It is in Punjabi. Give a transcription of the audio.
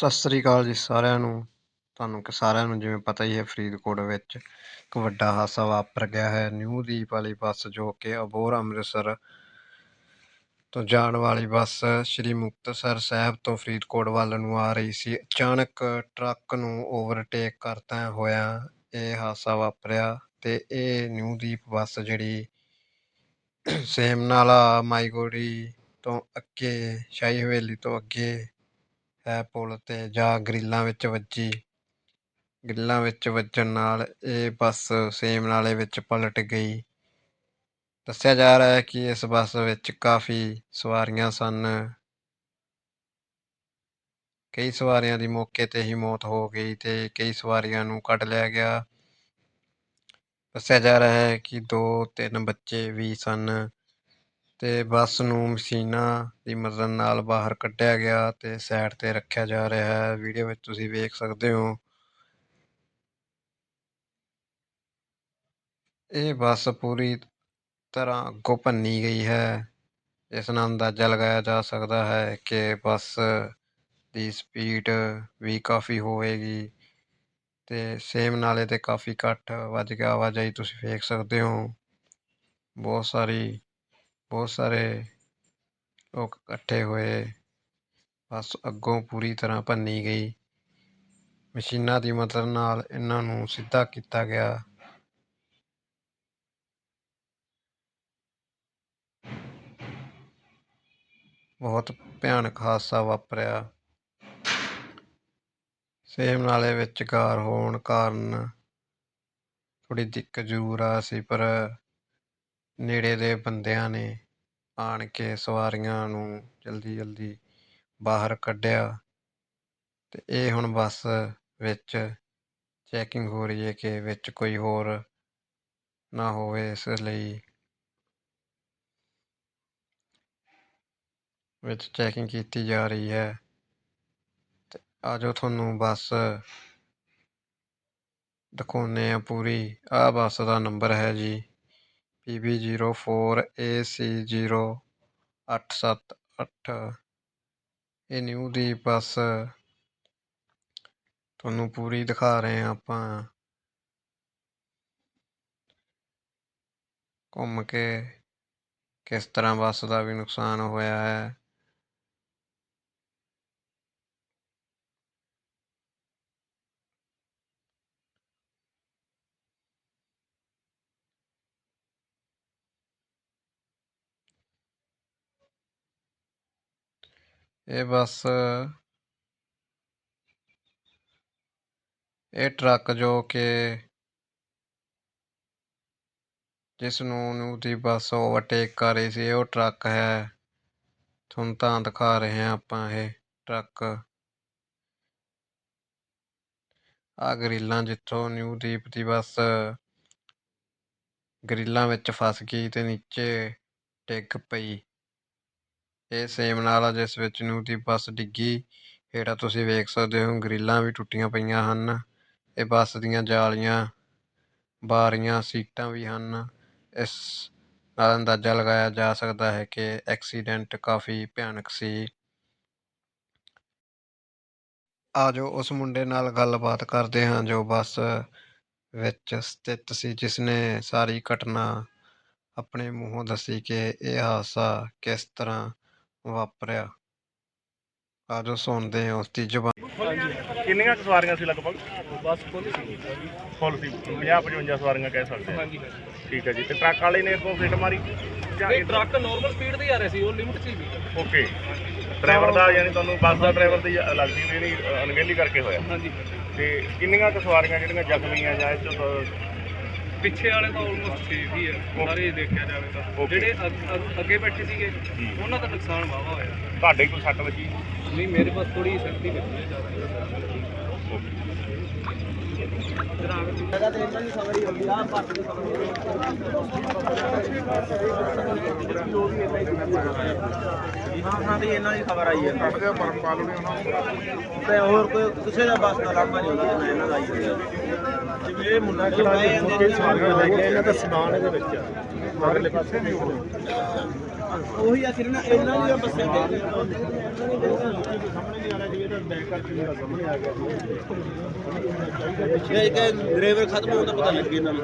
ਸਤਿ ਸ੍ਰੀ ਅਕਾਲ ਜੀ ਸਾਰਿਆਂ ਨੂੰ। ਤੁਹਾਨੂੰ ਕਿ ਸਾਰਿਆਂ ਨੂੰ ਜਿਵੇਂ ਪਤਾ ਹੀ ਹੈ, ਫਰੀਦਕੋਟ ਵਿੱਚ ਇੱਕ ਵੱਡਾ ਹਾਦਸਾ ਵਾਪਰ ਗਿਆ ਹੈ। ਨਿਊ ਦੀਪ ਵਾਲੀ ਬੱਸ ਜੋ ਕਿ ਅਬੋਰ ਅੰਮ੍ਰਿਤਸਰ ਤੋਂ ਜਾਣ ਵਾਲੀ ਬੱਸ ਸ੍ਰੀ ਮੁਕਤਸਰ ਸਾਹਿਬ ਤੋਂ ਫਰੀਦਕੋਟ ਵੱਲ ਨੂੰ ਆ ਰਹੀ ਸੀ। ਅਚਾਨਕ ਟਰੱਕ ਨੂੰ ਓਵਰਟੇਕ ਕਰਦਾ ਹੋਇਆ ਇਹ ਹਾਦਸਾ ਵਾਪਰਿਆ ਤੇ ਇਹ ਨਿਊ ਦੀਪ ਬੱਸ ਜਿਹੜੀ ਸੇਮ ਨਾਲਾ ਮਾਈਗੋੜੀ ਤੋਂ ਅੱਗੇ, ਸ਼ਾਹੀ ਹਵੇਲੀ ਤੋਂ ਅੱਗੇ ਹੈ ਪੁਲ ਤੇ ਜਾ ਗ੍ਰਿਲਾਂ ਵਿੱਚ ਵੱਜੀ। ਗਰਿੱਲਾਂ ਵਿੱਚ ਵੱਜਣ ਨਾਲ ਇਹ ਬੱਸ ਸੇਮ ਨਾਲੇ ਵਿੱਚ ਪਲਟ ਗਈ। ਦੱਸਿਆ ਜਾ ਰਿਹਾ ਹੈ ਕਿ ਇਸ ਬੱਸ ਵਿੱਚ ਕਾਫੀ ਸਵਾਰੀਆਂ ਸਨ। ਕਈ ਸਵਾਰੀਆਂ ਦੀ ਮੌਕੇ ਤੇ ਹੀ ਮੌਤ ਹੋ ਗਈ ਤੇ ਕਈ ਸਵਾਰੀਆਂ ਨੂੰ ਕੱਢ ਲਿਆ ਗਿਆ। ਦੱਸਿਆ ਜਾ ਰਿਹਾ ਹੈ ਕਿ ਦੋ ਤਿੰਨ ਬੱਚੇ ਵੀ ਸਨ। ਤੇ ਬੱਸ ਨੂੰ ਮਸ਼ੀਨਾਂ ਦੀ ਮਦਦ ਨਾਲ ਬਾਹਰ ਕੱਢਿਆ ਗਿਆ ਤੇ ਸਾਈਡ ਤੇ ਰੱਖਿਆ ਜਾ ਰਿਹਾ ਹੈ। ਵੀਡੀਓ ਵਿੱਚ ਤੁਸੀਂ ਵੇਖ ਸਕਦੇ ਹੋ। ਇਹ ਬੱਸ ਪੂਰੀ ਤਰ੍ਹਾਂ ਅੱਗੋਂ ਭੰਨੀ ਗਈ ਹੈ। ਇਸ ਨਾਲ ਅੰਦਾਜ਼ਾ ਲਗਾਇਆ ਜਾ ਸਕਦਾ ਹੈ ਕਿ ਬੱਸ ਦੀ ਸਪੀਡ ਵੀ ਕਾਫੀ ਹੋਵੇਗੀ ਤੇ ਸੇਮ ਨਾਲੇ ਤੇ ਕਾਫੀ ਘੱਟ ਵੱਜ ਗਿਆ। ਆਵਾਜਾਈ ਤੁਸੀਂ ਵੇਖ ਸਕਦੇ ਹੋ। ਬਹੁਤ ਸਾਰੀ ਬਹੁਤ ਸਾਰੇ ਲੋਕ ਇਕੱਠੇ ਹੋਏ, ਬੱਸ ਅੱਗੋਂ ਪੂਰੀ ਤਰ੍ਹਾਂ ਭੰਨੀ ਗਈ। ਮਸ਼ੀਨਾਂ ਦੀ ਮਦਦ ਨਾਲ ਇਹਨਾਂ ਨੂੰ ਸਿੱਧਾ ਕੀਤਾ ਗਿਆ। ਬਹੁਤ ਭਿਆਨਕ ਹਾਦਸਾ ਵਾਪਰਿਆ। ਸੇਮ ਨਾਲੇ ਵਿੱਚ ਕਾਰ ਹੋਣ ਕਾਰਨ ਥੋੜੀ ਦਿੱਕਤ ਜ਼ਰੂਰ ਆ ਸੀ, ਪਰ ਨੇੜੇ ਦੇ ਬੰਦਿਆਂ ਨੇ ਆਣ ਕੇ ਸਵਾਰੀਆਂ ਨੂੰ ਜਲਦੀ ਜਲਦੀ ਬਾਹਰ ਕੱਢਿਆ ਅਤੇ ਇਹ ਹੁਣ ਬੱਸ ਵਿੱਚ ਚੈਕਿੰਗ ਹੋ ਰਹੀ ਹੈ ਕਿ ਵਿੱਚ ਕੋਈ ਹੋਰ ਨਾ ਹੋਵੇ ਇਸ ਲਈ ਵਿੱਚ ਚੈਕਿੰਗ ਕੀਤੀ ਜਾ ਰਹੀ ਹੈ। ਤੇ ਆਜੋ ਤੁਹਾਨੂੰ ਬੱਸ ਦਿਖਾਉਂਦੇ ਆ ਪੂਰੀ। ਆਹ ਬੱਸ ਦਾ ਨੰਬਰ ਹੈ ਜੀ। PB zero four A C zero ਅੱਠ ਸੱਤ ਅੱਠ ਇਹ ਨਿਊ ਦੀ ਬੱਸ ਤੁਹਾਨੂੰ ਪੂਰੀ ਦਿਖਾ ਰਹੇ ਹਾਂ ਆਪਾਂ। ਘੁੰਮ ਕੇ ਕਿਸ ਤਰ੍ਹਾਂ ਬੱਸ ਦਾ ਵੀ ਨੁਕਸਾਨ ਹੋਇਆ ਹੈ। ਇਹ ਬੱਸ ਇਹ ਟਰੱਕ ਜੋ ਕਿ ਜਿਸ ਨੂੰ ਨੂੰ ਦੀ ਬੱਸ ਓਵਰਟੇਕ ਕਰ ਰਹੀ ਸੀ, ਉਹ ਟਰੱਕ ਹੈ। ਤੁਹਾਨੂੰ ਤਾਂ ਦਿਖਾ ਰਹੇ ਹਾਂ ਆਪਾਂ ਇਹ ਟਰੱਕ। ਆ ਗਰੀਲਾਂ ਜਿੱਥੋਂ ਨਿਊ ਦੀਪ ਦੀ ਬੱਸ ਗਰੀਲਾਂ ਵਿੱਚ ਫਸ ਗਈ ਤੇ ਨੀਚੇ ਡਿੱਗ ਪਈ। ਇਹ ਸੇਮ ਆ, ਜਿਸ ਵਿੱਚ ਨੂੰ ਦੀ ਬੱਸ ਡਿੱਗੀ। ਹੇਠਾਂ ਤੁਸੀਂ ਵੇਖ ਸਕਦੇ ਹੋ, ਗਰਿੱਲਾਂ ਵੀ ਟੁੱਟੀਆਂ ਪਈਆਂ ਹਨ। ਇਹ ਬੱਸ ਦੀਆਂ ਜਾਲੀਆਂ, ਬਾਰੀਆਂ, ਸੀਟਾਂ ਵੀ ਹਨ। ਇਸ ਨਾਲ ਅੰਦਾਜ਼ਾ ਲਗਾਇਆ ਜਾ ਸਕਦਾ ਹੈ ਕਿ ਐਕਸੀਡੈਂਟ ਕਾਫੀ ਭਿਆਨਕ ਸੀ। ਆਜੋ ਉਸ ਮੁੰਡੇ ਨਾਲ ਗੱਲਬਾਤ ਕਰਦੇ ਹਾਂ, ਜੋ ਬੱਸ ਵਿੱਚ ਸਥਿਤ ਸੀ ਜਿਸ ਨੇ ਸਾਰੀ ਘਟਨਾ ਆਪਣੇ ਮੂੰਹੋਂ ਦੱਸੀ ਕਿ ਇਹ ਹਾਦਸਾ ਕਿਸ ਤਰ੍ਹਾਂ ਵਾਪਰਿਆ। ਆਜੋ ਸੁਣਦੇ ਹਾਂ ਉਸ ਦੀ ਜ਼ੁਬਾਨ ਕਿੰਨੀਆਂ ਕੁ ਸਵਾਰੀਆਂ ਸੀ ਲਗਭਗ? ਬਸ ਫੁੱਲ ਸੀ। ਫੁੱਲ ਸੀ। 50 55 ਸਵਾਰੀਆਂ ਕਹਿ ਸਕਦੇ ਹਾਂ ਹਾਂਜੀ ਠੀਕ ਹੈ ਜੀ। ਤੇ ਟਰੱਕ ਵਾਲੇ ਨੇ ਇਥੋਂ ਫਿੱਟ ਮਾਰੀ? ਜਾਂ ਇਹ ਟਰੱਕ ਨਾਰਮਲ ਸਪੀਡ ਤੇ ਹੀ ਆ ਰਿਹਾ ਸੀ ਉਹ ਲਿਮਟ 'ਚ ਹੀ ਸੀ। ਓਕੇ। ਡਰਾਈਵਰ ਦਾ ਯਾਨੀ ਤੁਹਾਨੂੰ ਬੱਸ ਦਾ ਡਰਾਈਵਰ ਦੀ ਲੱਗਦੀ ਵੀ ਨਹੀਂ ਅਣਗਹਿਲੀ ਕਰਕੇ ਹੋਇਆ। ਹਾਂਜੀ। ਤੇ ਕਿੰਨੀਆਂ ਕੁ ਸਵਾਰੀਆਂ ਜਿਹੜੀਆਂ ਜ਼ਖਮੀ ਆ ਜਾਂ ਇਹ 'ਚੋਂ ਤਾਂ ਪਿੱਛੇ ਵਾਲੇ ਤਾਂ ਆਲਮੋਸਟ ਸੇਫ ਹੀ ਹੈ ਸਾਰੇ ਦੇਖਿਆ ਜਾਵੇ ਤਾਂ. ਜਿਹੜੇ ਅੱਗ- ਬੈਠੇ ਸੀਗੇ। ਉਹਨਾਂ ਦਾ ਨੁਕਸਾਨ ਵਾਵਾ ਹੋਇਆ। ਤੁਹਾਡੇ ਕੋਈ ਸੱਟ ਵੱਜੀ? ਨਹੀਂ ਮੇਰੇ ਪਾਸ ਥੋੜੀ ਸਖਤੀ ਵਿੱਚ ਹੈ ਜ਼ਿਆਦਾ। ਹਾਂ ਦੀ ਇਹਨਾਂ ਦੀ ਖਬਰ ਆਈ ਹੈ ਕੱਟ ਦਿਆ ਮਰਨ ਪਾ ਲਣੇ ਉਹਨਾਂ ਤੇ ਹੋਰ ਕੋਈ ਕਿਸੇ ਦਾ ਬਸ ਦਾ ਲਾਂਭਾ ਨਹੀਂ ਹੁੰਦਾ ਇਹਨਾਂ ਦਾ ਆਈ ਹੈ ਜਿਵੇਂ ਇਹ ਮੁੰਡਾ ਲੈ ਕੇ ਇਹਨਾਂ ਦਾ ਸਮਾਨ ਇਹਦੇ ਵਿੱਚ ਆ। ਮਗਰਲੇ ਪਾਸੇ ਵੀ ਹੋਣਾ ਉਹੀ ਆ ਕਿਰਨ ਇਹਨਾਂ ਦੀ ਬੱਸੇ ਦੇ ਇਹ ਕਿ ਡਰਾਈਵਰ ਖਤਮ ਹੋਣ ਦਾ ਪਤਾ ਲੱਗ ਗਿਆ ਇਹਨਾਂ ਨੂੰ।